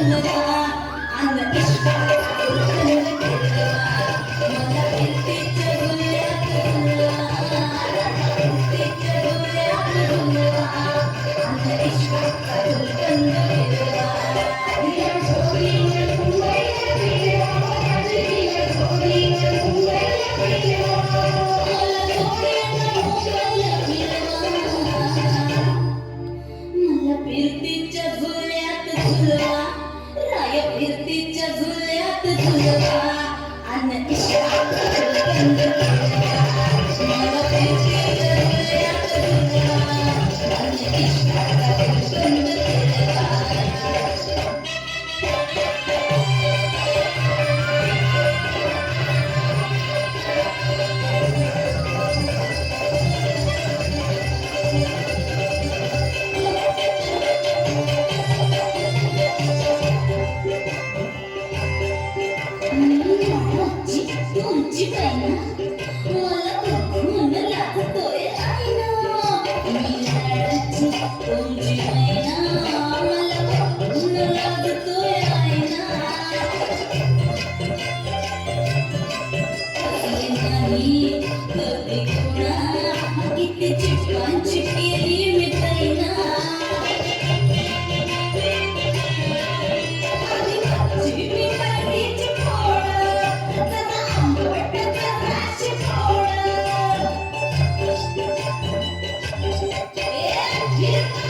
Thank you. झुल्यात झुलता आणि Thank you. Yeah.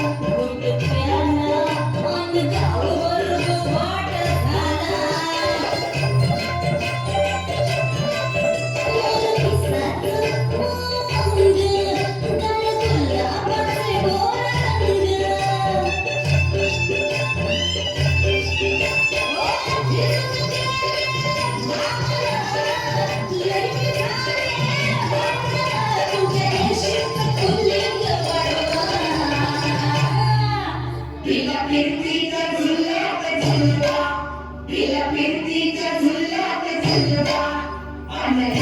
Yeah.